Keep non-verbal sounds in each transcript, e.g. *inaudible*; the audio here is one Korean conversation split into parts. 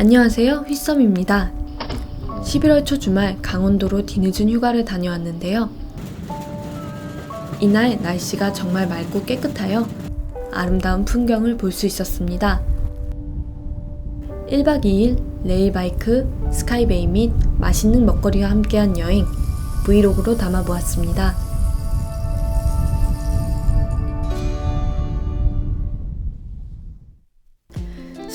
안녕하세요. 휘썸입니다. 11월 초 주말 강원도로 뒤늦은 휴가를 다녀왔는데요. 이날 날씨가 정말 맑고 깨끗하여 아름다운 풍경을 볼 수 있었습니다. 1박 2일 레일바이크, 스카이베이 및 맛있는 먹거리와 함께한 여행 브이로그로 담아보았습니다.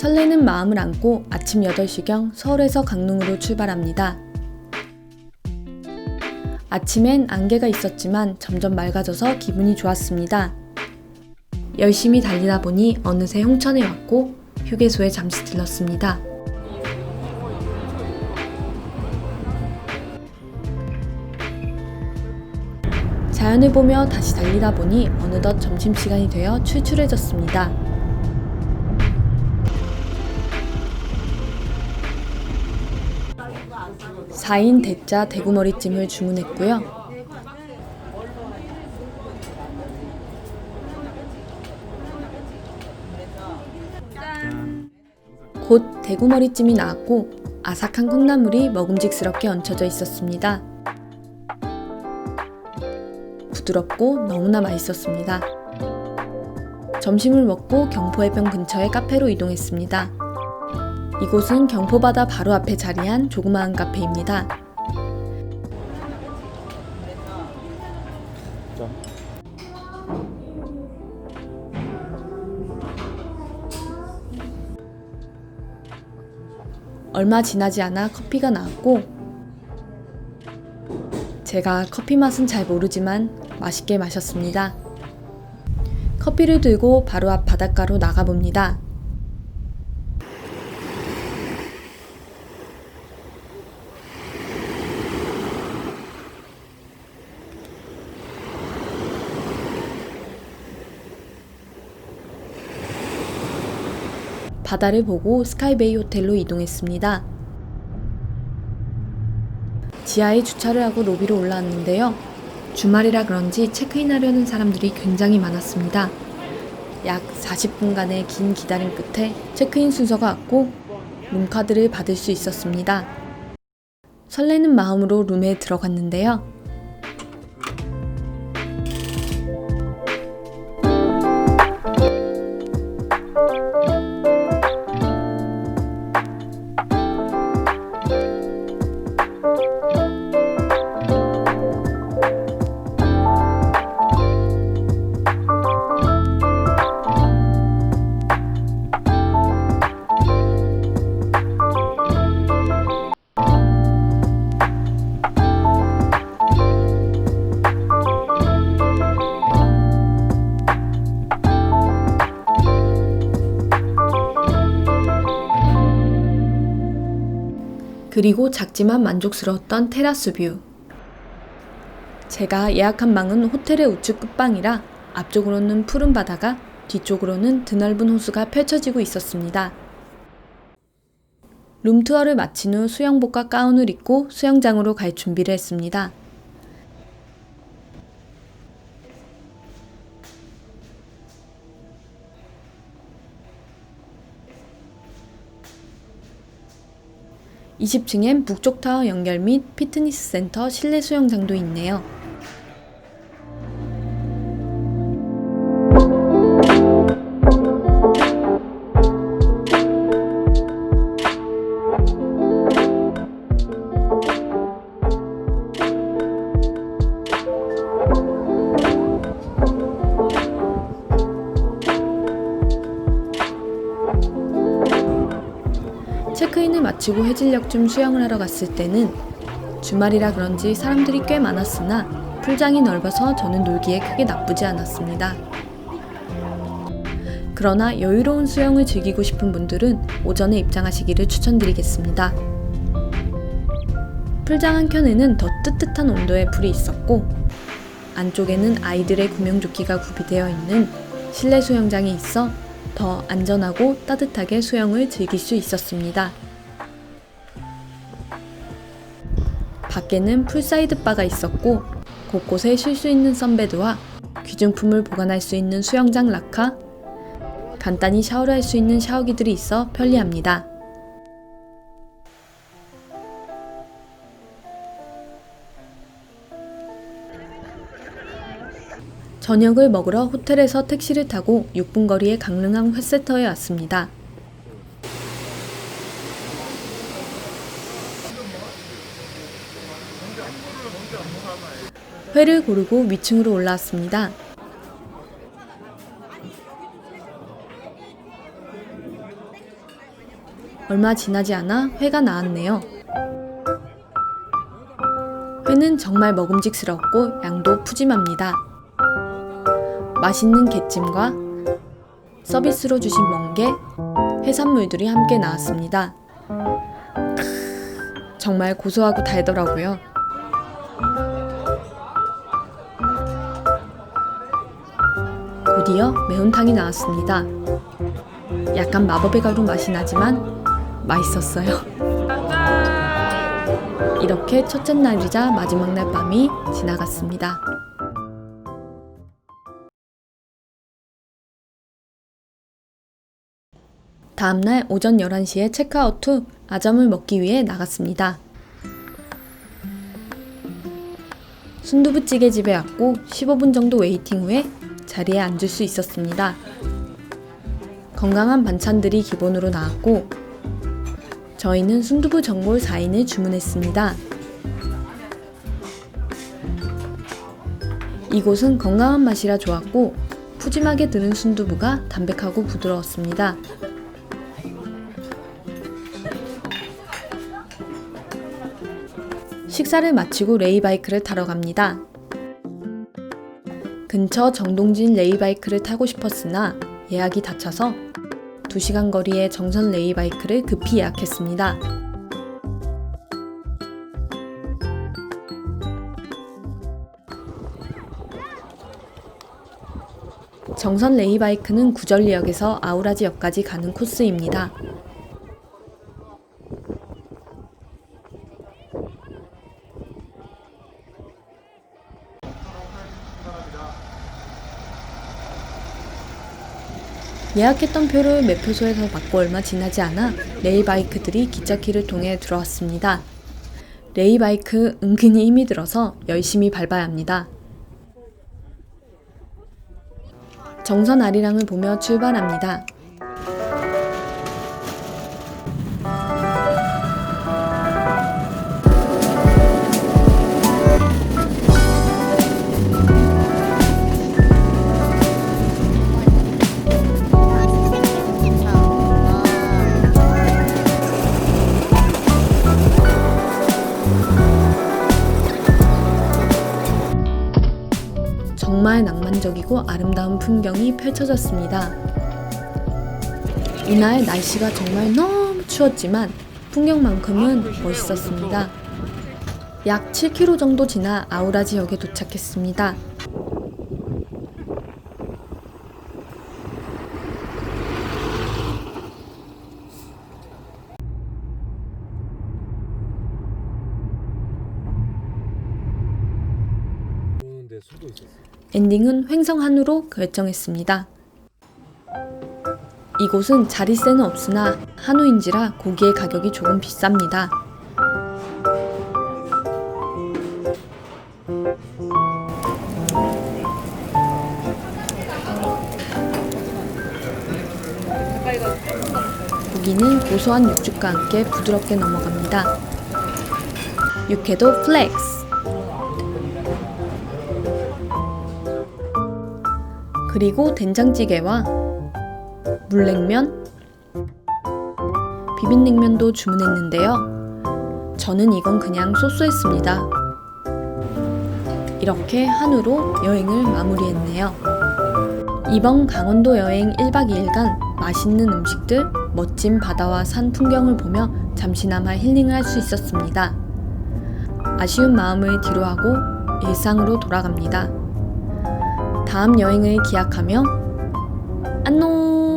설레는 마음을 안고 아침 8시경 서울에서 강릉으로 출발합니다. 아침엔 안개가 있었지만 점점 맑아져서 기분이 좋았습니다. 열심히 달리다 보니 어느새 홍천에 왔고 휴게소에 잠시 들렀습니다. 자연을 보며 다시 달리다 보니 어느덧 점심시간이 되어 출출해졌습니다. 4인 대짜 대구머리찜을 주문했고요. 곧 대구머리찜이 나왔고 아삭한 콩나물이 먹음직스럽게 얹혀져 있었습니다. 부드럽고 너무나 맛있었습니다. 점심을 먹고 경포해변 근처의 카페로 이동했습니다. 이곳은 경포바다 바로 앞에 자리한 조그마한 카페입니다. 얼마 지나지 않아 커피가 나왔고 제가 커피 맛은 잘 모르지만 맛있게 마셨습니다. 커피를 들고 바로 앞 바닷가로 나가봅니다. 바다를 보고 스카이베이 호텔로 이동했습니다. 지하에 주차를 하고 로비로 올라왔는데요. 주말이라 그런지 체크인 하려는 사람들이 굉장히 많았습니다. 약 40분간의 긴 기다림 끝에 체크인 순서가 왔고 룸카드를 받을 수 있었습니다. 설레는 마음으로 룸에 들어갔는데요. 그리고 작지만 만족스러웠던 테라스 뷰. 제가 예약한 방은 호텔의 우측 끝방이라 앞쪽으로는 푸른 바다가 뒤쪽으로는 드넓은 호수가 펼쳐지고 있었습니다. 룸투어를 마친 후 수영복과 가운을 입고 수영장으로 갈 준비를 했습니다. (20층엔) 북쪽 타워 연결 및 피트니스 센터 실내 수영장도 있네요. 마치고 해질녘쯤 수영을 하러 갔을 때는 주말이라 그런지 사람들이 꽤 많았으나 풀장이 넓어서 저는 놀기에 크게 나쁘지 않았습니다. 그러나 여유로운 수영을 즐기고 싶은 분들은 오전에 입장하시기를 추천드리겠습니다. 풀장 한켠에는 더 뜨뜻한 온도의 풀이 있었고 안쪽에는 아이들의 구명조끼가 구비되어 있는 실내 수영장이 있어 더 안전하고 따뜻하게 수영을 즐길 수 있었습니다. 밖에는 풀사이드 바가 있었고 곳곳에 쉴 수 있는 선베드와 귀중품을 보관할 수 있는 수영장 라카, 간단히 샤워를 할 수 있는 샤워기들이 있어 편리합니다. 저녁을 먹으러 호텔에서 택시를 타고 6분 거리의 강릉항 회세터에 왔습니다. 회를 고르고 위층으로 올라왔습니다. 얼마 지나지 않아 회가 나왔네요. 회는 정말 먹음직스럽고 양도 푸짐합니다. 맛있는 갯찜과 서비스로 주신 멍게, 해산물들이 함께 나왔습니다. 크, 정말 고소하고 달더라고요. 곧이어 매운탕이 나왔습니다. 약간 마법의 가루 맛이 나지만 맛있었어요. *laughs* 이렇게 첫째 날이자 마지막 날 밤이 지나갔습니다. 다음날 오전 11시에 체크아웃 후 아점을 먹기 위해 나갔습니다. 순두부찌개 집에 왔고 15분 정도 웨이팅 후에 자리에 앉을 수 있었습니다. 건강한 반찬들이 기본으로 나왔고 저희는 순두부 전골 4인을 주문했습니다. 이곳은 건강한 맛이라 좋았고 푸짐하게 드는 순두부가 담백하고 부드러웠습니다. 식사를 마치고 레이바이크를 타러 갑니다. 근처 정동진 레이바이크를 타고 싶었으나 예약이 다 차서 2시간 거리의 정선 레이바이크를 급히 예약했습니다. 정선 레이바이크는 구절리역에서 아우라지역까지 가는 코스입니다. 예약했던 표를 매표소에서 받고 얼마 지나지 않아 레이바이크들이 기차키를 통해 들어왔습니다. 레이바이크 은근히 힘이 들어서 열심히 밟아야 합니다. 정선 아리랑을 보며 출발합니다. 낭만적이고 아름다운 풍경이 펼쳐졌습니다. 이날 날씨가 정말 너무 추웠지만 풍경만큼은 멋있었습니다. 약 7km 정도 지나 아우라 지역에 도착했습니다. 수도 있었어. 엔딩은 횡성한우로 결정했습니다. 이곳은 자릿세는 없으나 한우인지라 고기의 가격이 조금 비쌉니다. 고기는 고소한 육즙과 함께 부드럽게 넘어갑니다. 육회도 플렉스! 그리고 된장찌개와 물냉면, 비빔냉면도 주문했는데요. 저는 이건 그냥 소스했습니다. 이렇게 한우로 여행을 마무리했네요. 이번 강원도 여행 1박 2일간 맛있는 음식들, 멋진 바다와 산 풍경을 보며 잠시나마 힐링을 할 수 있었습니다. 아쉬운 마음을 뒤로하고 일상으로 돌아갑니다. 다음 여행을 기약하며 안녕!